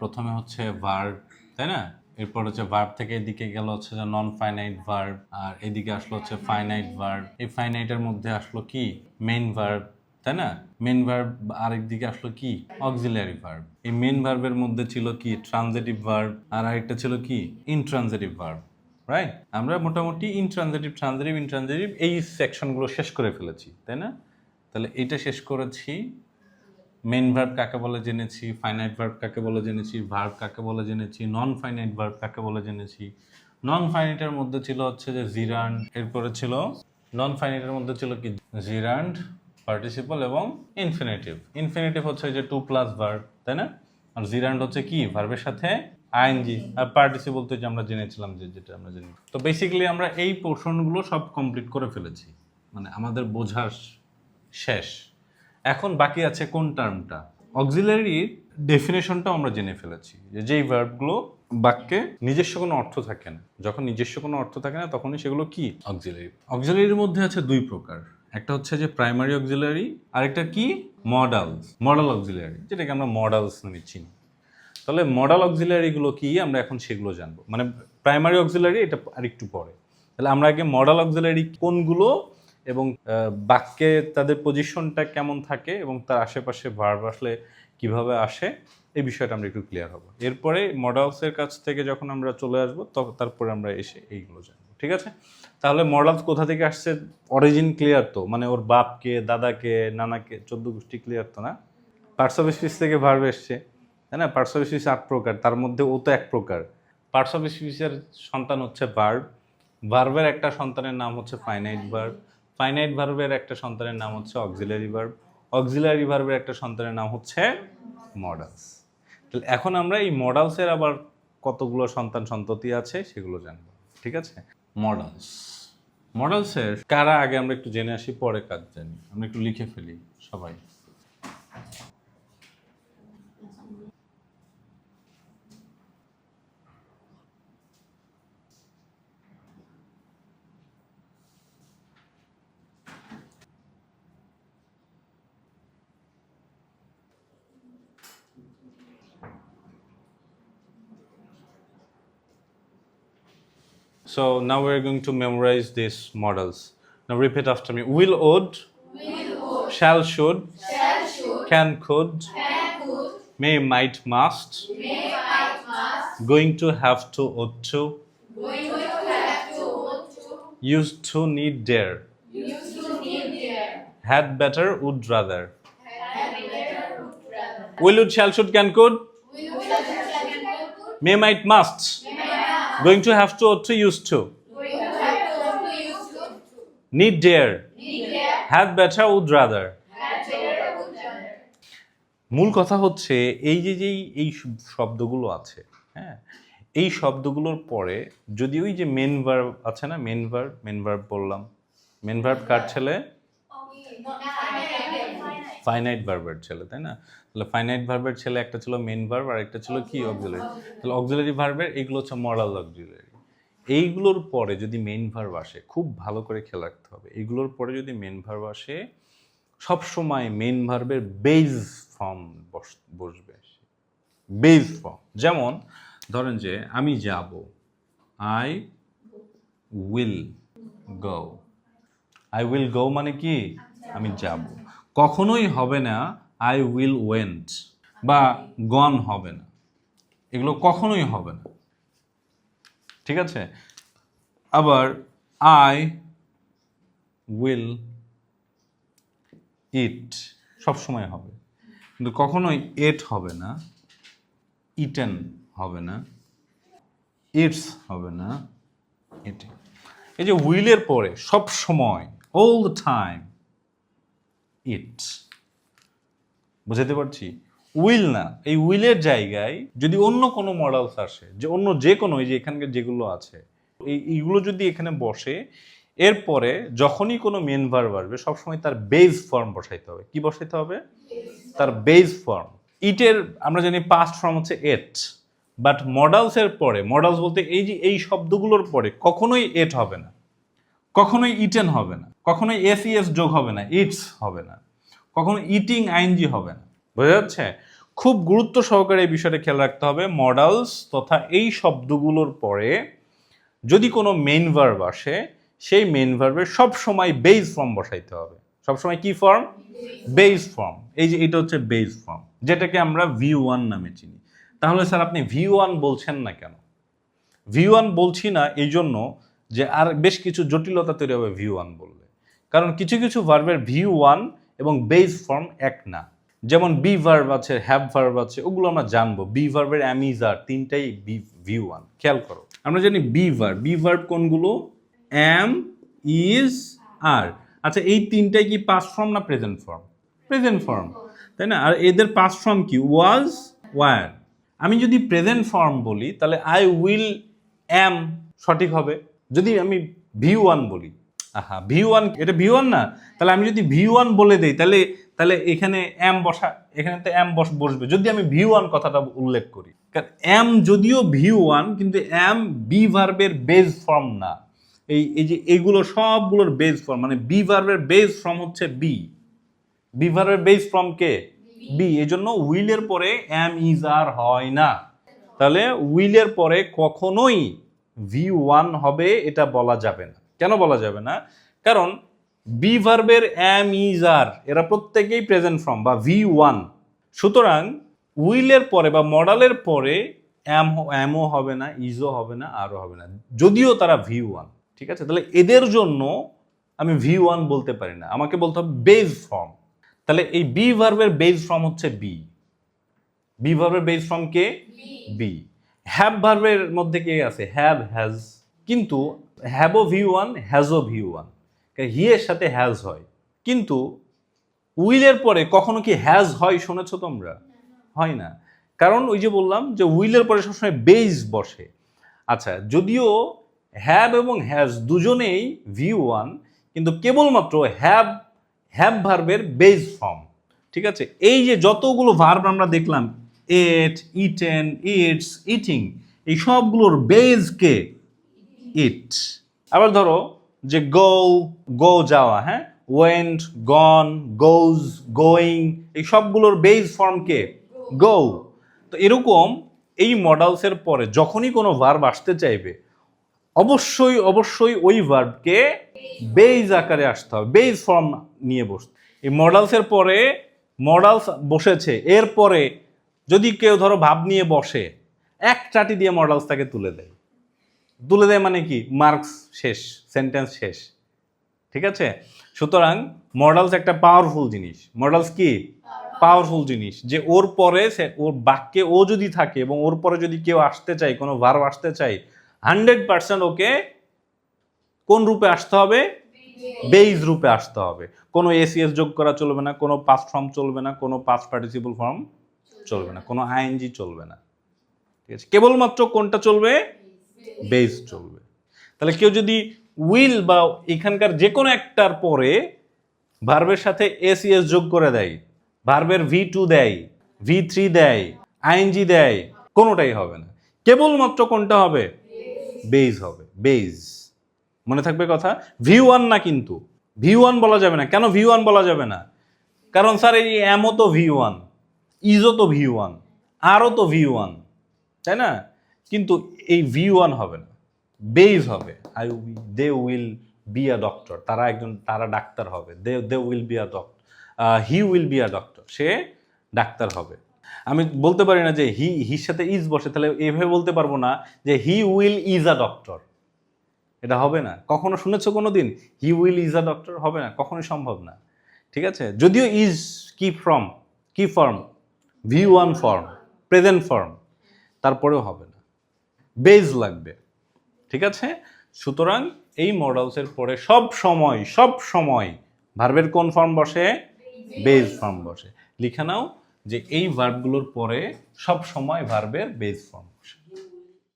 প্রথমে হচ্ছে ভার্ব তাই না? এরপর হচ্ছে ভার্ব থেকে এদিকে গেল হচ্ছে যে নন ফাইনাইট ভার্ব আর এদিকে আসলো হচ্ছে ফাইনাইট ভার্ব এই ফাইনাইটের মধ্যে আসলো কি? মেইন ভার্ব তাই না? মেন ভার্ব আরেক দিকে আসলো কি? অক্সিলারি ভার্ব এই মেন ভার্বের মধ্যে ছিল কি? ট্রানজেটিভ ভার্ব আর আরেকটা ছিল কি? ইনট্রানজেটিভ ভার্ব রাইট আমরা মোটামুটি ইনট্রানজেটিভ ট্রানজেটিভ ইনট্রানজেটিভ এই সেকশনগুলো শেষ করে ফেলেছি, তাই না? তাহলে এটা শেষ করেছি মেন ভার্ব কাকে বলে জেনেছি ফাইনাইট ভার্ব কাকে বলে জেনেছি ভার্ব কাকে বলে জেনেছি নন ফাইনাইট ভার্ব কাকে বলে জেনেছি। নন ফাইনাইটের মধ্যে ছিল হচ্ছে যে জিরান্ড এরপরে ছিল নন ফাইনাইটের মধ্যে ছিল কি? জিরান্ড পার্টিসিপল এবং ইনফিনিটিভ ইনফিনিটিভ হচ্ছে যে টু প্লাস ভার্ব তাই না? আর জিরান্ড হচ্ছে কি? ভার্বের সাথে আইএনজি আর পার্টিসিপল তো আমরা জেনেছিলাম যে যেটা আমরা জেনে। তো বেসিক্যালি আমরা এই পোর্শনগুলো সব কমপ্লিট করে ফেলেছি। মানে আমাদের বোঝার শেষ। এখন বাকি আছে কোন টার্মটা অক্সিলারির ডেফিনেশনটাও আমরা জেনে ফেলেছি যে যেই ভার্বগুলো বাক্যে নিজস্ব কোনো অর্থ থাকে না। যখন নিজস্ব কোনো অর্থ থাকে না তখনই সেগুলো কি? অক্সিলারি অক্সিলারির মধ্যে আছে দুই প্রকার। একটা হচ্ছে যে প্রাইমারি অক্সিলারি আরেকটা কি? মডালস মডাল অক্সিলারি যেটাকে আমরা মডালস নামে চিনি। তাহলে মডাল অক্সিলারিগুলো কি? আমরা এখন সেগুলো জানব। মানে প্রাইমারি অক্সিলারি এটা আরেকটু পরে। তাহলে আমরা আগে মডাল অক্সিলারি কোনগুলো এবং বাক্যে তাদের পজিশনটা কেমন থাকে এবং তার আশেপাশে ভার্ব আসলে কীভাবে আসে, এই বিষয়টা আমরা একটু ক্লিয়ার হব। এরপরে মডালসের কাছ থেকে যখন আমরা চলে আসব তখন তারপরে আমরা এসে এইগুলো জানব, ঠিক আছে? তাহলে মডালস কোথা থেকে আসছে? অরিজিন ক্লিয়ার তো মানে ওর বাপকে, দাদাকে, নানাকে, চোদ্দ গোষ্ঠী ক্লিয়ার তো না? পার্টস অফ স্পিচ থেকে ভার্ব এসছে, তাই না? পার্টস অফ স্পিচ আট প্রকার, তার মধ্যে ও তো এক প্রকার। পার্টস অফ স্পিচের সন্তান হচ্ছে ভার্ব ভার্বের একটা সন্তানের নাম হচ্ছে ফাইনাইট ভার্ব ফাইনাইট ভার্বের একটা সন্তানের নাম হচ্ছে অক্সিলারি ভার্ব অক্সিলারি ভার্বের একটা সন্তানের নাম হচ্ছে মডালস তাহলে এখন আমরা এই মডালসের আবার কতগুলো সন্তান সন্ততি আছে সেগুলো জানব। ঠিক আছে? মডালস মডালসের কারা আগে আমরা একটু জেনে আসি, পরে কাজ জানি। আমরা একটু লিখে ফেলি সবাই। So now we're going to memorize these models. Now repeat after me. Will would, Will, would. Shall, should, shall should, can could, can, could, may might must, may, might, must, going to have to ought to, going to have to ought to, used to need dare, used to need dare, had better would rather. Will would shall should can could, Will, shall, should, can, could, may might must. May going to, have to, ought to, used to, need, dare, had better, would rather. মূল কথা হচ্ছে এই যে যেই এই শব্দগুলো আছে হ্যাঁ? এই শব্দগুলোর পরে যদি ওই যে মেন ভার্ব আছে না? মেন ভার্ব মেন ভার্ব বললাম। মেন ভার্ব কার ছেলে? ফাইনাইট ভার্বের ছেলে তাই না? তাহলে ফাইনাইট ভার্বের ছেলে একটা ছিল মেন ভার্ব আর একটা ছিল কি? অক্সিলারি তাহলে অক্সিলারি ভার্বের এইগুলো হচ্ছে মরাল অক্সিলারি এইগুলোর পরে যদি মেন ভার্ব আসে খুব ভালো করে খেয়াল রাখতে হবে এইগুলোর পরে যদি মেন ভার্ব আসে সব সময় মেন ভার্বের বেজ ফর্ম বসবে বেজ ফর্ম যেমন ধরেন যে আমি যাব I will go I will go মানে কি? আমি যাব। কখনোই হবে না আই উইল ওয়েন্ট বা গন হবে না। এগুলো কখনোই হবে না। ঠিক আছে? আবার আই উইল ইট সব সময় হবে। কিন্তু কখনোই এট হবে না ইটেন হবে না ইটস হবে না এটি এই যে উইলের পরে সব সময় অল দ্য টাইম ইট বুঝাতে পারছি? উইল না। এই উইলের জায়গায় যদি অন্য কোনো মডেলস আসে, যে অন্য যে কোনো, এই যে এখানকার যেগুলো আছে, এই, এইগুলো যদি এখানে বসে, এরপরে যখনই কোনো মেন ভার্ব আসবে, সবসময় তার বেজ ফর্ম বসাইতে হবে। কি বসাইতে হবে? তার বেজ ফর্ম ইটের আমরা জানি পাস্ট ফর্ম হচ্ছে এট বাট মডালসের পরে মডালস বলতে এই যে, এই শব্দগুলোর পরে কখনোই এট হবে না। কখনোই ইটেন হবে না, কখনোই এস ইএস যোগ হবে না ইটস হবে না, কখনো ইটিং আইনজি হবে না। বোঝা যাচ্ছে? খুব গুরুত্ব সহকারে এই বিষয়টা খেয়াল রাখতে হবে। মডালস তথা এই শব্দগুলোর পরে যদি কোনো মেইন ভার্ব আসে, সেই মেইন ভার্বের সব সময় বেজ ফর্ম বসাইতে হবে। সব সময় কি ফর্ম বেজ ফর্ম এই যে এটা হচ্ছে বেজ ফর্ম যেটাকে আমরা ভি ওয়ান নামে চিনি। তাহলে স্যার আপনি ভি ওয়ান বলছেন না কেন? ভি ওয়ান বলছি না, এই জন্য যে আর বেশ কিছু জটিলতা তৈরি হবে ভি ওয়ান বললে। কারণ কিছু কিছু ভার্বের ভি ওয়ান এবং বেজ ফর্ম এক না। যেমন বি ভার্ব আছে হ্যাভ ভার্ব আছে, ওগুলো আমরা জানব। বি ভার্বের অ্যামিজ আর তিনটাই বি ভি ওয়ান খেয়াল করো। আমরা জানি বি ভার্ব বি ভার্ব কোনগুলো? অ্যাম ইজ আর আচ্ছা এই তিনটাই কি পাস্ট ফর্ম না প্রেজেন্ট ফর্ম প্রেজেন্ট ফর্ম তাই না? আর এদের পাস্ট ফর্ম কি? ওয়াজ ওয়ার আমি যদি প্রেজেন্ট ফর্ম বলি, তাহলে আই উইল অ্যাম সঠিক হবে। যদি আমি ভি ওয়ান বলি, আহা ভি ওয়ান এটা ভি ওয়ান না? তাহলে আমি যদি ভি ওয়ান বলে দিই, তাহলে তাহলে এখানে এম বসা, এখানে তো এম বস বসবে। যদি আমি ভি ওয়ান কথাটা উল্লেখ করি, কারণ এম যদিও ভি ওয়ান কিন্তু এম বি ভার্বের বেজ ফর্ম না। এই এই যে এগুলো সবগুলোর বেজ ফর্ম মানে বি ভার্বের বেজ ফর্ম হচ্ছে বি বি ভার্বের বেজ ফর্ম কে? বি এই জন্য উইলের পরে এম ইজ আর হয় না। তাহলে উইলের পরে কখনোই ভি ওয়ান হবে এটা বলা যাবে না। কেন বলা যাবে না? কারণ বি ভার্বের এম ইজ আর এরা প্রত্যেকেই প্রেজেন্ট ফর্ম বা ভি ওয়ান সুতরাং উইলের পরে বা মডালের পরে এম এমও হবে না ইজও হবে না আরও হবে না। যদিও তারা ভি ওয়ান ঠিক আছে? তাহলে এদের জন্য আমি ভি ওয়ান বলতে পারি না। আমাকে বলতে হবে বেজ ফর্ম তাহলে এই বি ভার্বের বেজ ফর্ম হচ্ছে বি বি ভার্বের বেজ ফর্ম কে? বি হ্যাভ ভার্বের মধ্যে কে আছে? হ্যাভ হ্যাজ কিন্তু হ্যাভও ভি ওয়ান হ্যাজও ভি ওয়ান হি এর সাথে হ্যাজ হয়। কিন্তু উইলের পরে কখনো কি হ্যাজ হয় শুনেছো তোমরা? হয় না। কারণ ওই যে বললাম যে উইলের পরে সবসময় বেজ বসে। আচ্ছা যদিও হ্যাভ এবং হ্যাজ দুজনেই ভি ওয়ান কিন্তু কেবলমাত্র হ্যাভ হ্যাভ ভার্বের বেজ ফর্ম ঠিক আছে? এই যে যতগুলো ভার্ব আমরা দেখলাম এট ইটেন ইটস ইটিং এই সবগুলোর বেজ কে ইট আবার ধরো যে গো গো যাওয়া হ্যাঁ? ওয়েন্ট গন গোজ গোয়িং এই সবগুলোর বেজ ফর্ম কে? গো তো এরকম এই মডালসের পরে যখনই কোনো ভার্ব আসতে চাইবে, অবশ্যই অবশ্যই ওই ভার্বকে বেজ আকারে আসতে হবে বেজ ফর্ম নিয়ে বসতে। এই মডালসের পরে মডালস বসেছে, এরপরে যদি কেউ ধরো ভাব নিয়ে বসে এক চাটি দিয়ে মডালস তাকে তুলে দেয়। তুলে দেয় মানে কি? মার্কস শেষ সেন্টেন্স শেষ। ঠিক আছে? সুতরাং মডেলস একটা পাওয়ারফুল জিনিস। মডেলস কি? পাওয়ারফুল জিনিস। যে ওর পরে সে ওর বাক্যে ও যদি থাকে এবং ওর পরে যদি কেউ আসতে চায় কোনো ভার্ব আসতে চায় হান্ড্রেড পার্সেন্ট ওকে কোন রূপে আসতে হবে? বেইজ রূপে আসতে হবে। কোনো এসিএস যোগ করা চলবে না কোনো পাস্ট ফর্ম চলবে না কোনো পাস্ট পার্টিসিপল ফর্ম চলবে না, কোনো আইএনজি চলবে না। ঠিক আছে? কেবলমাত্র কোনটা চলবে? বেস চলবে। তাহলে কেউ যদি উইল বা এখানকার যে কোনো একটার পরে ভার্বের সাথে এসিএস যোগ করে দেয়, ভার্বের ভি টু দেয়, ভি থ্রি দেয়, আইএনজি দেয়, কোনোটাই হবে না। কেবলমাত্র কোনটা হবে? বেজ হবে বেজ মনে থাকবে কথা? ভি ওয়ান না কিন্তু। ভি ওয়ান বলা যাবে না। কেন ভি ওয়ান বলা যাবে না? কারণ স্যার, এই এমও তো ভি ওয়ান। ইজও তো ভি ওয়ান আরও তো ভি ওয়ান তাই না? কিন্তু এই ভি ওয়ান হবে না বেইজ হবে। I they will be a doctor তারা একজন, তারা ডাক্তার হবে। They they will be a doctor he will be a doctor সে ডাক্তার হবে। আমি বলতে পারি না যে হি হির সাথে ইজ বসে, তাহলে এভাবে বলতে পারব না যে he will is a doctor এটা হবে না। কখনো শুনেছো কোনো দিন he will is a doctor হবে না? কখনোই সম্ভব না। ঠিক আছে? যদিও ইজ কি ফর্ম কি form V one form present form তারপরেও হবে না। বেজ লাগবে, ঠিক আছে? সুতরাং এই মডেলসের পরে সব সময় সব সময় ভার্বের কোন ফর্ম বসে? বেজ ফর্ম বসে। লিখে নাও যে এই ভার্বগুলোর পরে সব সময় ভার্বের বেজ ফর্ম বসে।